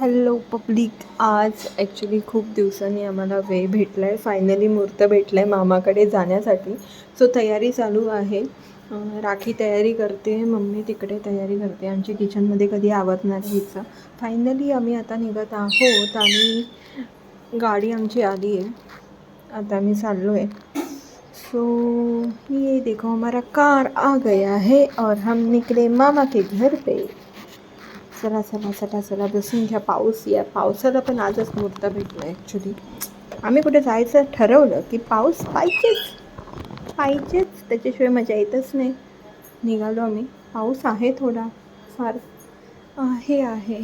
Hello public आज actually खूप दिवसांनी आम्हाला वेळ भेटला आहे फायनली मुहूर्त भेटला आहे मामाकडे जाण्यासाठी. सो तयारी चालू आहे. राखी तयारी करते मम्मी तिकडे तयारी करते. आमची किचनमध्ये कधी आवडणार हिचं. फायनली आम्ही आता निघत आहोत आणि गाडी आमची आली आहे. आता आम्ही चाललो आहे सो ये देखो हमारा कार आ गया है और हम निकले मामा के घर पे. चला चला चला चला बसून घ्या. पाऊस या पावसाला पण आजच मुहूर्त भेटलं ॲक्च्युली आम्ही कुठे जायचं ठरवलं की पाऊस पाहिजेच. पाहिजेच. त्याच्याशिवाय मजा येतच नाही. निघालो आम्ही. पाऊस आहे थोडा. फार आहे आहे.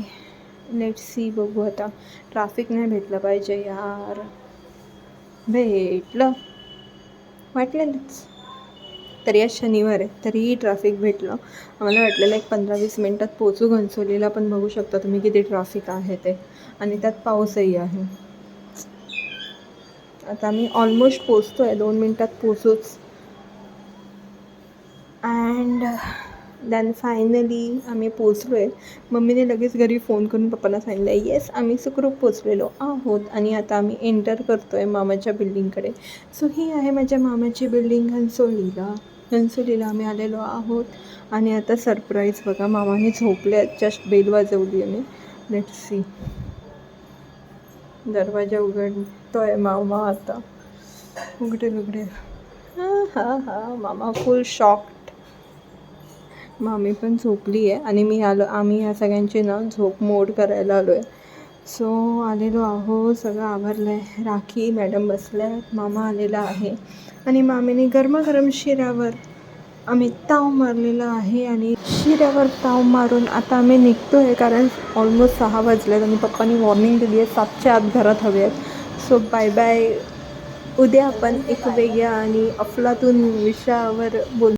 लेट सी बघू आता. ट्राफिक नाही भेटलं पाहिजे यार. भेटलं. वाटलेलंच तरी आज शनिवार आहे तरीही ट्रॅफिक भेटलं. आम्हाला वाटलेलं एक पंधरा वीस मिनटात पोचू घनसोलीला पण बघू शकता तुम्ही किती ट्रॅफिक आहे ते. आणि त्यात पाऊसही आहे. आता आम्ही ऑलमोस्ट पोचतो आहे दोन मिनटात पोचूच अँड दॅन फायनली आम्ही पोचलो आहे मम्मीने लगेच घरी फोन करून पप्पांना सांगितलं आहे येस आम्ही सुखरूप पोचलेलो आहोत. आणि आता आम्ही एंटर करतो आहे मामाच्या बिल्डिंगकडे सो ही आहे माझ्या मामाची बिल्डिंग घनसोलीला. घनसोलीला आम्ही आलेलो आहोत. आणि आता सरप्राईज बघा मामाने झोपले आहेत. जस्ट बेल वाजवली आणि लेट सी दरवाजा उघडतोय मामा आता. उघडेल उघडेल हां हां हां. मामा फुल शॉक्ड मामी पण झोपली आहे. आणि मी आलो आम्ही ह्या सगळ्यांची ना झोप मोड करायला आलो आहे सो आलेलो आहो सगळं आवरलं आहे राखी मॅडम बसल्या. आहेत मामा आलेला आहे. आणि मामीने गरमागरम शिऱ्यावर आम्ही ताव मारलेला आहे आणि शिऱ्यावर ताव मारून आता आम्ही निघतो आहे कारण ऑलमोस्ट सहा वाजले आहेत आणि पप्पांनी वॉर्निंग दिली आहे सातच्या आत घरात हवे आहेत सो बाय बाय उद्या आपण एक वेगळ्या आणि अफलातून विषयावर बोल.